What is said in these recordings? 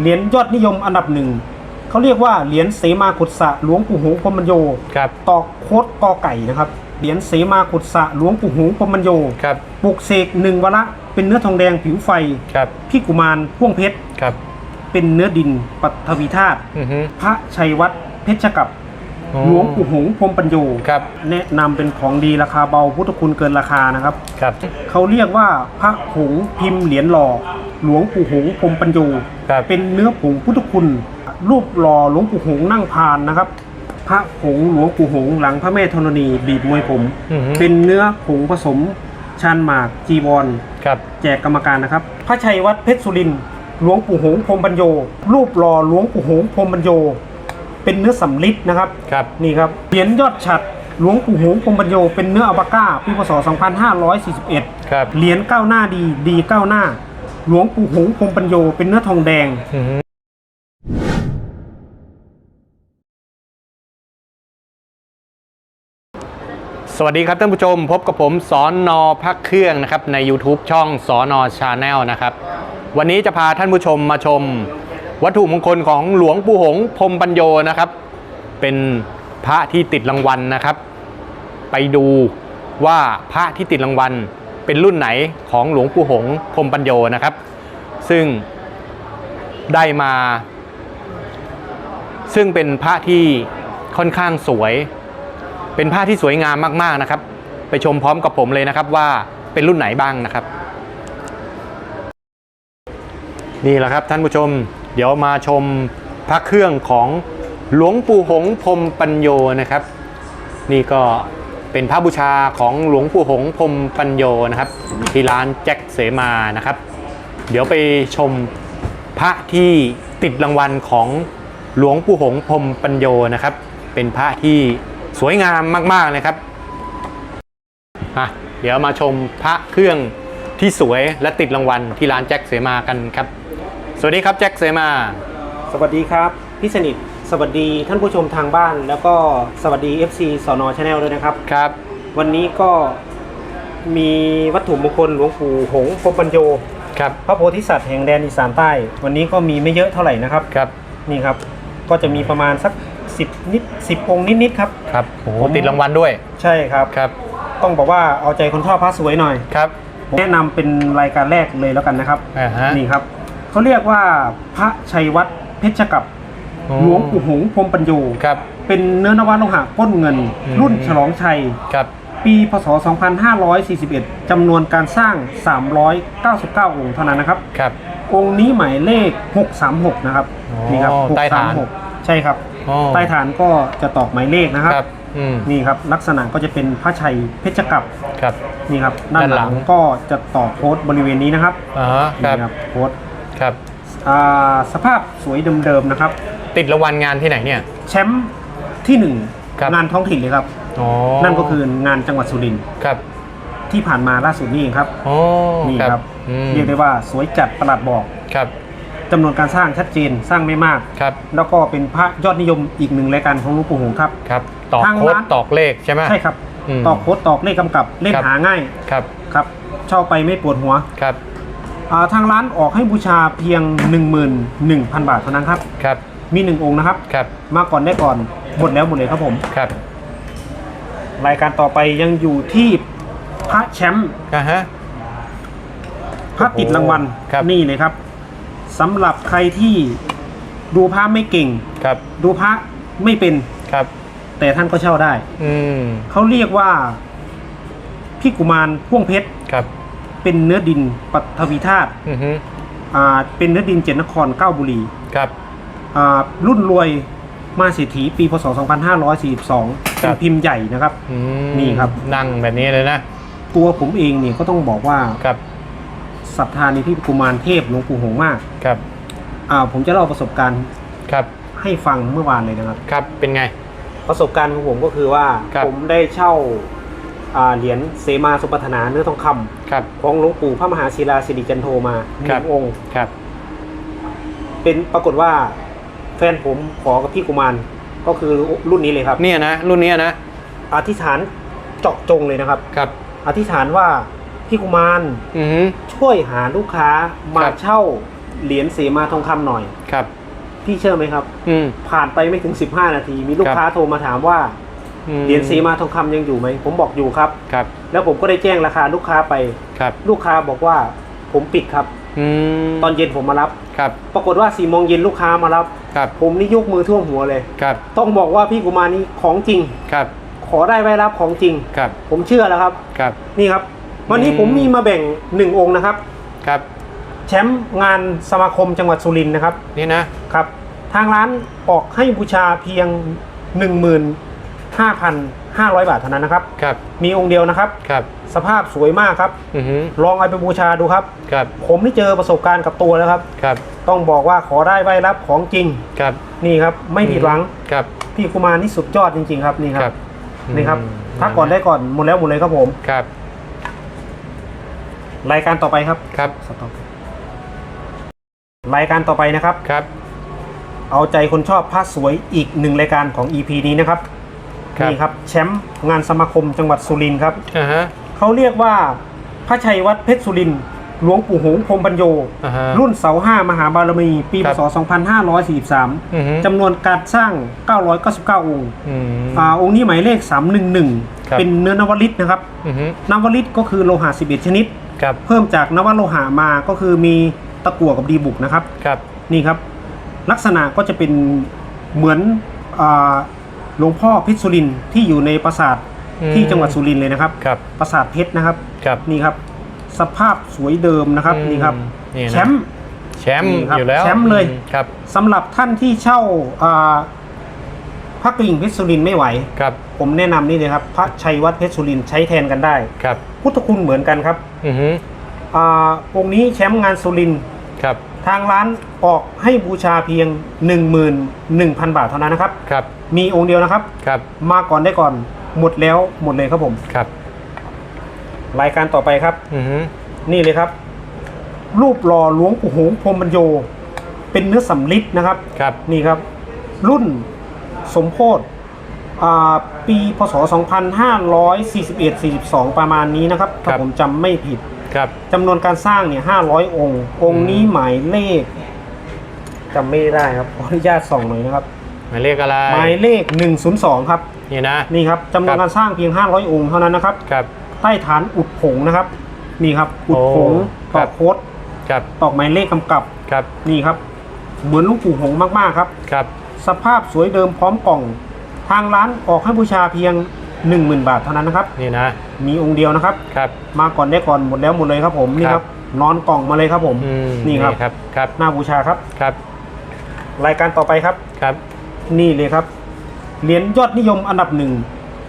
เหรียญยอดนิยมอันดับหนึ่งเขาเรียกว่าเหรียญเสมาขุดสะหลวงปู่หงพรหมโยครับต่อโคดกอไก่นะครับเหรียญเสมาขุดสะหลวงปู่หงพรหมโยครับ ปลุกเสกหนึ่งวะละเป็นเนื้อทองแดงผิวไฟครับ พี่กุมารพ่วงเพชรครับ เป็นเนื้อดินปัทวีธาตุอือฮึพระชัยวัดเพชรกับอ๋อ หลวงปู่หงพรหมปัญโยครับ แนะนำเป็นของดีราคาเบาพุทธคุณเกินราคานะครับ ครับ เขาเรียกว่าพระผงพิมพ์เหรียญหล่อหลวงปู่หงพรหมปัญโยครับ เป็นเนื้อผงพุทธคุณ รูปหล่อหลวงปู่หงนั่งพานนะครับ พระผงหลวงปู่หงหลังพระแม่ธรณีบีบมวยผม อือฮึ เป็นเนื้อผงผสมชานหมากจีวร ครับ แจกกรรมการนะครับ พระชัยวัดเพชรสุรินทร์หลวงปู่หงพรหมปัญโย รูปหล่อหลวงปู่หงพรหมปัญโย เป็นเนื้อสำลิดนะครับครับนี่ครับเหรียญยอดฉัดหลวงปู่หงพรหมปัญโยเป็นเนื้ออัลปาก้าปีพศ 2541 ครับเหรียญก้าวหน้าดีดีก้าวหน้า หลวงปู่หงพรหมปัญโยเป็นเนื้อทองแดงอือฮึสวัสดีครับท่านผู้ชม พบกับผมสอนนอพักเครื่องนะครับใน YouTube ช่องสอนอชาแนลนะครับ วันนี้จะพาท่านผู้ชมมาชม วัตถุมงคลของหลวงปู่หงพรมปัญโยนะครับ เป็นพระที่ติดรางวัลนะครับ ไปดูว่าพระที่ติดรางวัลเป็นรุ่นไหนของหลวงปู่หงพรมปัญโยนะครับ ซึ่งได้มา ซึ่งเป็นพระที่ค่อนข้างสวย เป็นผ้าที่สวยงามมากๆนะครับ ไปชมพร้อมกับผมเลยนะครับว่าเป็นรุ่นไหนบ้างนะครับ นี่แหละครับท่านผู้ชม เดี๋ยวมาชมพระเครื่องของหลวงปู่หงพรมปัญโยนะครับ นี่ก็เป็นพระบูชาของหลวงปู่หงพรมปัญโยนะครับ ที่ร้านแจ็คเสมานะครับ เดี๋ยวไปชมพระที่ติดรางวัลของหลวงปู่หงพรมปัญโยนะครับ เป็นพระที่สวยงามมากๆเลยครับอะเดี๋ยวมาชมพระเครื่องที่สวยและติดรางวัลที่ร้านแจ็คเสมากันครับ สวัสดีครับแจ็คเสมา สวัสดีครับ พี่สนิท สวัสดีท่านผู้ชมทางบ้าน แล้วก็สวัสดี FC สอนอชาแนลด้วยนะครับ ครับ วันนี้ก็มีวัตถุมงคลหลวงปู่หงพรหมปัญโยครับพระโพธิสัตว์แห่งแดนอีสานใต้ วันนี้ก็มีไม่เยอะเท่าไหร่นะครับ ครับ นี่ครับ ก็จะมีประมาณสัก 10 นิด 10 องค์นิดๆครับ ครับโอ้โหผมติดรางวัลด้วย ใช่ครับ ครับ ต้องบอกว่าเอาใจคนชอบพระสวยหน่อย ครับผมแนะนำเป็นรายการแรกเลยแล้วกันนะครับ อ่าฮะ นี่ครับ เขาเรียกว่าพระชัยวัดเพชรกับอ๋อ หลวงปู่หงพรหมปัญโยครับ เป็นเนื้อนวโลหะก้นเงิน อืม รุ่นฉลองชัย ครับ ปีพศ 2541 จำนวนการสร้าง 399 องค์เท่านั้นนะครับ ครับ องค์นี้หมายเลข 636 นะครับอ๋อนี่ครับใต้ฐาน 636 ใช่ครับ อ๋อใต้ฐานก็จะตอกหมายเลขนะครับครับอืม นี่ครับ ลักษณะก็จะเป็นพระชัยเพชรกับครับ นี่ครับด้านหด้านหลัลัง งก็จะต่อโค้ดบริเวณนี้นะครับอ่าฮะครับนี่ครับโค้ด ครับอ่าสภาพสวยเดิมๆนะครับ ติดรางวัลงานที่ไหนเนี่ย แชมป์ที่หนึ่งครับ งานท้องถิ่นเลยครับ อ๋อนั่นก็คืองานจังหวัดสุรินทร์ครับที่ผ่านมาล่าสุดนี่เองครับ อ๋อนี่ครับอืมเรียกได้ว่าสวยจัดประหลัดบอกครับจำนวนการสร้างชัดเจนสร้างไม่มาก ครับแล้วก็เป็นพระยอดนิยมอีกหนึ่งรายการของหลวงปู่หงส์ครับ ครับตอกทางโค้ดร้าน ตอกเลขใช่ไหไหมใช่ครับอืมตอกโค้ดตอกเลขกำกับเล่นครับ หาง่ายครับ ครับเช่าไปไม่ปวดหัว ครับอ่า ทางร้านออกให้บูชาเพียง 11,000 บาทเท่านั้นครับ ครับ มีหนึ่งองค์นะครับ ครับ มาก่อนได้ก่อน หมดแล้วหมดเลยครับผม ครับ รายการต่อไปยังอยู่ที่พระแชมป์อ่าฮะ พระติดรางวัล ครับ นี่เลยครับสำหรับใครที่ดูพระไม่เก่ง ครับ ดูพระไม่เป็น ครับ แต่ท่านก็เช่าได้ อืม เขาเรียกว่าพี่กุมารพ่วงเพชร ครับ เป็นเนื้อดินปัทวีธาตุอือฮึอ่าเป็นเนื้อดินเจ็ดนครเก้าบุรีครับ อ่ารุ่นรวยมาเศรษฐีปีพศ 2542เป็นพิมพ์ใหญ่นะครับ อืมนี่ครับ นั่งแบบนี้เลยนะตัวผมเองเนี่ยก็ต้องบอกว่าครับศรัทธาในพี่กุมารเทพหลวงปู่หงส์มากครับอ่าผมจะเล่าประสบการณ์ครับให้ฟังเมื่อวานเลยนะครับ ครับเป็นไง ประสบการณ์ของผมก็คือว่าครับ ผมได้เช่า อ่าเหรียญเสมาสมปทนาเนื้อทองคำครับ ของหลวงปู่พระมหาศิลาสิริจันโทมาหครันึ่บ งองค์ ครับ เป็นปรากฏว่าแฟนผมขอกับพี่กุมารก็คือรุ่นนี้เลยครับ เนี่ยนะ รุ่นเนี้ยนะ อธิษฐานเจาะจงเลยนะครับ ครับ อธิษฐานว่าพี่กุมารอือฮึ ช่วยหาลูกค้ามาครับ เช่าเหรียญเสมาทองคำหน่อย ครับ พี่เชื่อไหมครับ อืม ผ่านไปไม่ถึง 15 นาที มีลูกครับ ค้าโทรมาถามว่าอืม เหรียญเสมาทองคำยังอยู่ไหมผมบอกอยู่ครับครับ แล้วผมก็ได้แจ้งราคาลูกค้าไปครับ ลูกค้าบอกว่าผมปิดครับอืมตอนเย็นผมมารับครับ ปรากฏว่า4โมงเย็นลูกค้ามารับครับ ผมนี่ยกมือท่วมหัวเลยครับ ต้องบอกว่าพี่กุมารนี่ของจริงครับ ขอได้ไว้รับของจริงครับ ผมเชื่อแล้วครับครับ นี่ครับ วันนี้อืมผมมีมาแบ่งหนึ่งองค์นะครับครับแชมป์งานสมาคมจังหวัดสุรินทร์นะครับ นี่นะครับ ทางร้านออกให้บูชาเพียง 15,500 บาทเท่านั้นนะครับ ครับ มีองค์เดียวนะครับ ครับสภาพสวยมากครับ อือฮึลองเอาไปบูชาดูครับ ครับ ผมนี่เจอประสบการณ์กับตัวแล้วครับ ครับ ต้องบอกว่าขอได้ไว้รับของจริง ครับนี่ครับ ไม่ผิดหวัง ครับ พี่กุมารนี่สุดยอดจริง ๆ ครับนี่คครัรับ บ นี่ครับอืมทักก่อนได้ก่อนหมดแล้วหมดเลยครับผม ครับ รายการต่อไปครับครับ สต็อปรายการต่อไปนะครับ ครับ เอาใจคนชอบผ้าสวยอีกหนึ่งรายการของ EP นี้นะครับ ครับ นี่ครับแชมป์งานสมาคมจังหวัดสุรินทร์ครับอ่าฮะเขาเรียกว่าพระชัยวัดเพชรสุรินทร์หลวงปู่หงส์พรหมปัญโย อ่าฮะ รุ่นเสาห้ามหาบารมี ปีคพรับ ศ 2543 อือฮึจำนวนการสร้าง 999 องค์อืม อ่าองค์นี้หมายเลข ครับ311เป็นเนื้อนวลิตนะครับ อือฮึนวลิตก็คือโลหะ11 ชนิด ครับเพิ่มจากนวโลหะมาก็คือมีตะกั่วกับดีบุกนะครับ ครับ นี่ครับ ลักษณะก็จะเป็นเหมือนอา หลวงพ่อพิษสุรินทร์ที่อยู่ในปราสาทอืมที่จังหวัดสุรินทร์เลยนะครับครับ ปราสาทเพชรนะครับ ครับนี่ครับ สภาพสวยเดิมนะครับอืมนี่ครับนี่นะแชมป์ แชมป์นี่ครับอยู่แล้วแชมป์เลย อืครับสำหรับท่านที่เช่าอ่าพระกลิ่งเพชรสุรินทร์ไม่ไหว ครับผมแนะนำนี่เลยครับ พระชัยวัดเพชรสุรินทร์ใช้แทนกันได้ ครับพุทธคุณเหมือนกันครับอือฮึอ่าองค์นี้แชมป์งานสุรินทร์ครับ ทางร้านออกให้บูชาเพียง 11,000 บาทเท่านั้นนะครับ ครับ มีองค์เดียวนะครับ ครับ มาก่อนได้ก่อนหมดแล้วหมดเลยครับผม ครับ รายการต่อไปครับ อือฮึนี่เลยครับ รูปหล่อหลวงปู่หงส์พรหมบรรโย เป็นเนื้อสำลิดนะครับ ครับ นี่ครับ รุ่นสมโพธิอ่าปีพศ 2541-42 ประมาณนี้นะครับ ถ้าผมจำไม่ผิด ครับจำนวนการสร้างเนี่ย500องค์ องค์นี้หมายเลขจำไม่ได้ครับขออนุญาตส่องหน่อยนะครับ หมายเลขอะไร หมายเลข102ครับนี่นะนี่ครับจำนวนครับการสร้างเพียง500องค์เท่านั้นนะครับครับใต้ฐานอุดผงนะครับ นี่ครับ อุดผงโอ้ตครัอบกโค้ดครับตอกหมายเลขกำกับครับนี่ครับ เหมือนหลูกปู่หงส์มากๆครับครับ สภาพสวยเดิมพร้อมกล่อง ทางร้านออกให้บูชาเพียง 10,000 บาทเท่านั้นนะครับ นี่นะ มีองค์เดียวนะครับ ครับ มาก่อนได้ก่อนหมดแล้วหมดเลยครับผมนี่คครัรับบนอนกล่องมาเลยครับผมอืมนี่ครับครับครับหน้าบูชาครับ ครับรายการต่อไปครับ ครับ นี่เลยครับ เหรียญยอดนิยมอันดับหนึ่ง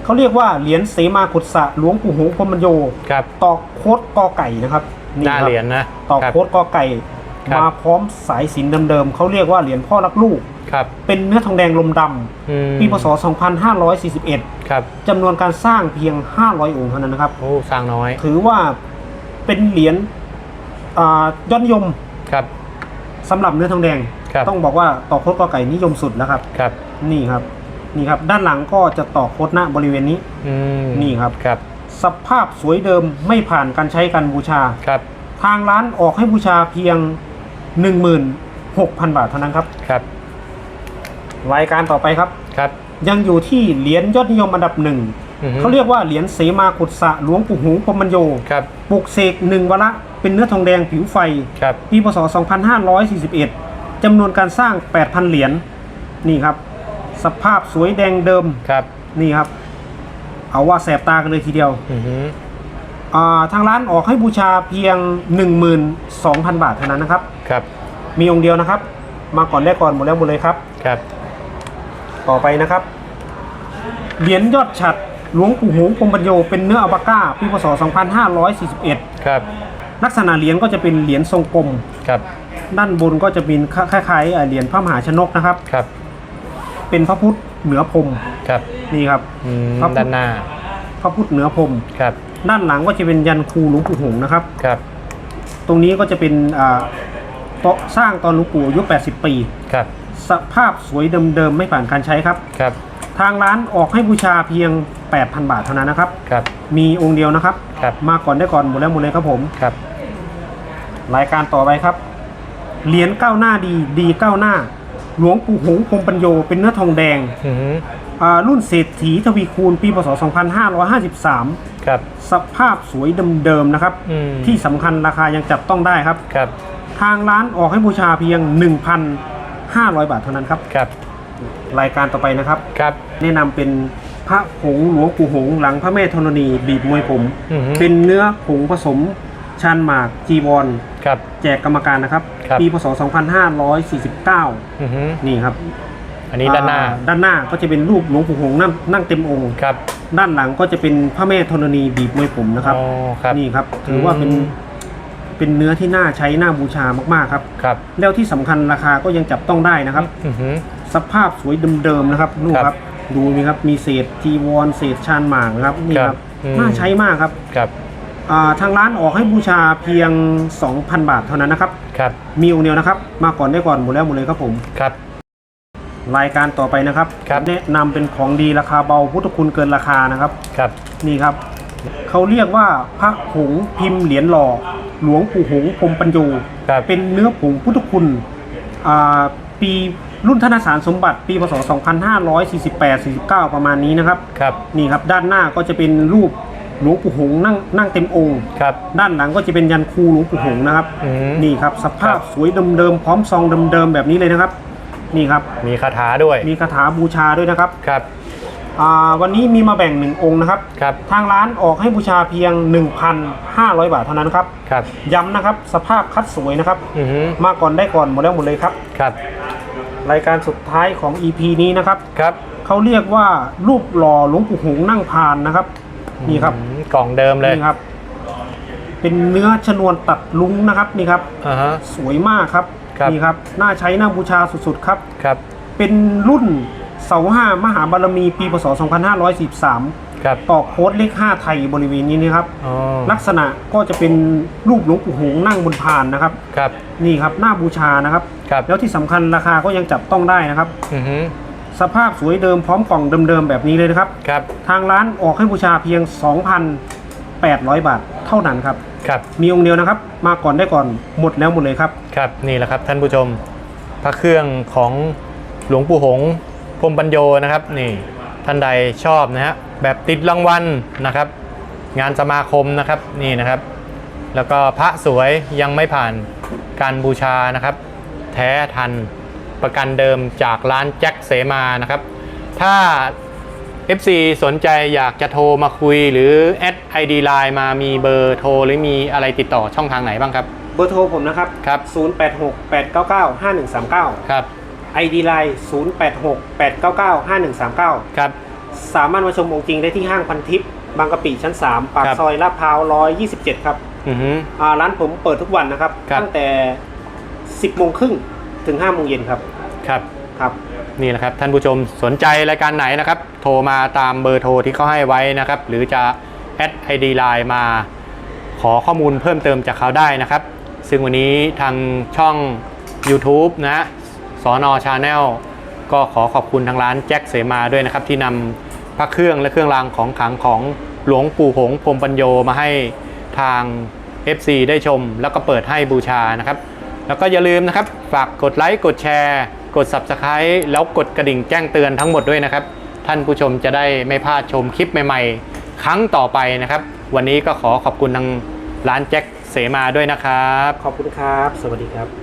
เขาเรียกว่าเหรียญเสมาขุดสะหลวงปู่หงส์พรหมบรรโยครับตอกโคดกอไก่นะครับหน้าครับเหรียญนะตอกครับ โคดกอไก่ ครับ มาพร้อมสายสิญจนเดิมๆเขาเรียกว่าเหรียญพ่อรักลูก ครับเป็นเนื้อทองแดงลมดอืมำปีพศ 2541 ครับจำนวนการสร้างเพียง 500 องค์เท่านั้นนะครับ โอ้สร้างน้อยถือว่าเป็นเหรียญอ่ายอดนิยมครับ สำหรับเนื้อทองแดง ครับ ต้องบอกว่าตอกโคดกอไก่นิยมสุดแล้วครับ ครับนี่ครับ นี่ครับ ด้านหลังก็จะตอกโคดหน้าบริเวณนี้ อืมนี่ครับ ครับสภาพสวยเดิมไม่ผ่านการใช้การบูชา ครับทางร้านออกให้บูชาเพียง 16,000 บาทเท่านั้นครับ ครับรายการต่อไปครับ ครับ ยังอยู่ที่เหรียญยอดนิยมอันดับหนึ่งอือฮึเขาเรียกว่าเหรียญเสมาขุดสะหลวงปู่หูพรหมบรรโยครับปลุกเสกหนึ่งวระเป็นเนื้อทองแดงผิวไฟครับปีพศ 2541จำนวนการสร้าง 8,000 เหรียญนี่ครับ สภาพสวยแดงเดิมครับนี่ครับ เอาว่าแสบตากันเลยทีเดียวอือฮึอ่าทางร้านออกให้บูชาเพียง 12,000 บาทเท่านั้นนะครับครับ มีองค์เดียวนะครับ มาก่อนได้ก่อนหมดแล้วหมดเลยครับครับ ต่อไปนะครับเหรียญยอดฉัดหลวงปู่หงส์พรหมบรรโยเป็นเนื้ออัลปาก้าปีพศ 2541 ครับ ลักษณะเหรียญก็จะเป็นเหรียญทรงกลม ครับ ด้านบนก็จะเป็นคล้ายๆเอ่อเหรียญพระมหาชนกนะครับ ครับ เป็นพระพุทธเหนือพรมครับ นี่ครับอืมครับด้านหน้า พระพุทธเหนือพรมครับ ด้านหลังก็จะเป็นยันคูหลวงปู่หงส์นะครับ ครับ ตรงนี้ก็จะเป็นอ่าโต๊ะสร้างตอนหลวงปู่อายุ80 ปี ครับ สภาพสวยเดิมๆไม่ผ่านการใช้ครับ ครับทางร้านออกให้บูชาเพียง 8,000 บาทเท่านั้นนะครับ ครับ มีองค์เดียวนะครับ ครับ มาก่อนได้ก่อนหมดแล้วหมดเลยครับผม ครับรายการต่อไปครับ เหรียญก้าวหน้าดีดีก้าวหน้า หลวงปู่หงส์พรหมปัญโยเป็นเนื้อทองแดงอือหืออ่ารุ่นเศรษฐีทวีคูณปีพศ 2553 ครับ สภาพสวยเดิมๆนะครับ อืมที่สำคัญราคายังจับต้องได้ครับ ครับ ทางร้านออกให้บูชาเพียง 1,500 บาทเท่านั้นครับ ครับ รายการต่อไปนะครับ ครับ แนะนำเป็นพระผงหลวงปู่หงส์หลังพระแม่ธรณีบีบมวยผม อือหือเป็นเนื้อผงผสมชานหมากจีวร ครับ แจกกรรมการนะครับ ครับ ปีพศ 2549 อือหือนี่ครับอันนี้ด้านหน้า อ่ด้านหน้าก็จะเป็นรูปหลวงปู่หงส์นั่งนั่งเต็มองค์ ครับ ด้านหลังก็จะเป็นพระแม่ธรณีบีบมวยผมนะครับ อ๋อครับนี่ครับ ถือว่าเป็นอืม เป็นเนื้อที่น่าใช้น่าบูชามากๆครับ ครับแล้วที่สำคัญราคาก็ยังจับต้องได้นะครับ อือหือ สภาพสวยเดิมๆนะครับนู่นครับครับดูนี่ครับมีเศษจีวรเศษชานหมากนะครับนี่คครัรับบอืม น่าใช้มากครับครับอ่าทางร้านออกให้บูชาเพียง 2,000 บาทเท่านั้นนะครับครับมีองค์เดียวนะครับ มาก่อนได้ก่อนหมดแล้วหมดเลยครับผม ครับ รายการต่อไปนะครับครับ แนะนำเป็นของดีราคาเบาพุทธคุณเกินราคานะครับ ครับ นี่ครับ เขาเรียกว่าพระผงพิมพ์เหรียญหล่อหลวงปู่หงส์พรหมปัญโยครับเป็นเนื้อผงพุทธคุณอ่าปีรุ่นธนสารสมบัติปีพศ 2548-49 ประมาณนี้นะครับ ครับนี่ครับด้านหน้าก็จะเป็นรูปหลวงปู่หงส์นั่งนั่งเต็มองค์ ครับ ด้านหลังก็จะเป็นยันคูหลวงปู่หงส์นะครับ อืม นี่ครับสภาพครับสวยเดิมๆพร้อมซองเดิมๆแบบนี้เลยนะครับ นี่ครับ มีคาถาด้วย มีคาถาบูชาด้วยนะครับ ครับ อ่าวันนี้มีมาแบ่งหนึ่งองค์นะครับ ครับ ทางร้านออกให้บูชาเพียง 1,500 บาทเท่านั้นครับ ครับ ย้ำนะครับสภาพคัดสวยนะครับ อือหือมาก่อนได้ก่อนหมดแล้วหมดเลยครับ ครับ รายการสุดท้ายของ EP นี้นะครับ ครับเขาเรียกว่ารูปหล่อหลวงปู่หงส์นั่งพานนะครับ นี่ครับ อืมกล่องเดิมเลยนี่ครับ เป็นเนื้อชนวนตัดลุงนะครับนี่ครับ อ่าฮะ สวยมากครับ ครับ นี่ครับ น่าใช้น่าบูชาสุดๆครับ ครับ เป็นรุ่น เสาห้ามหาบารมีปีพศ 2543ครับต่อโค้ดเลข 5 ไทยบริเวณนี้นะครับอ๋อลักษณะก็จะเป็นรูปหลวงปู่หงส์นั่งบนพานนะครับครับ นี่ครับหน้าบูชานะครับครับ แล้วที่สำคัญราคาก็ยังจับต้องได้นะครับอือหือสภาพสวยเดิมพร้อมกล่องเดิมๆแบบนี้เลยนะครับครับ ทางร้านออกให้บูชาเพียง 2,800 บาทเท่านั้นครับครับมีองค์เดียวนะครับ มาก่อนได้ก่อนหมดแล้วหมดเลยครับครับนี่แหละครับท่านผู้ชมพระเครื่องของหลวงปู่หงส์ พรหมปัญโยนะครับนี่ท่านใดชอบนะฮะแบบติดรางวัลนะครับ งานสมาคมนะครับนี่นะครับ แล้วก็พระสวยยังไม่ผ่านการบูชานะครับ แท้ทันประกันเดิมจากร้านแจ็คเสมานะครับ ถ้า FC สนใจอยากจะโทรมาคุยหรือแอด ID Line มามีเบอร์โทรหรือมีอะไรติดต่อช่องทางไหนบ้างครับ เบอร์โทรผมนะครับครับ0868995139 ครับ ID Line 0868995139 ครับ สามารถมาชมองค์จริงได้ที่ห้างพันทิพย์บางกะปิชั้น 3 ปากครับ ซอยลาดพร้าว 127 ครับอือฮึ อ่าร้านผมเปิดทุกวันนะครับ ครับ ตั้งแต่ 10โมงครึ่งถึง5โมงเย็นครับครับ ครับ นี่แหละครับท่านผู้ชมสนใจรายการไหนนะครับ โทรมาตามเบอร์โทรที่เขาให้ไว้นะครับ หรือจะแอด ID Line มา ขอข้อมูลเพิ่มเติมจากเขาได้นะครับ ซึ่งวันนี้ทางช่อง YouTube นะ สอนอชาแนลก็ขอขอบคุณทางร้านแจ็คเสมาด้วยนะครับ ที่นำพระเครื่องและเครื่องรางของขลังของหลวงปู่หงส์พรมปัญโยมาให้ทาง FC ได้ชม แล้วก็เปิดให้บูชานะครับ แล้วก็อย่าลืมนะครับ ฝากกดไลค์กดแชร์ กด Subscribe แล้วกดกระดิ่งแจ้งเตือนทั้งหมดด้วยนะครับ ท่านผู้ชมจะได้ไม่พลาดชมคลิปใหม่ๆ ครั้งต่อไปนะครับ วันนี้ก็ขอขอบคุณทางร้านแจ็คเสมาด้วยนะครับ ขอบคุณครับ สวัสดีครับ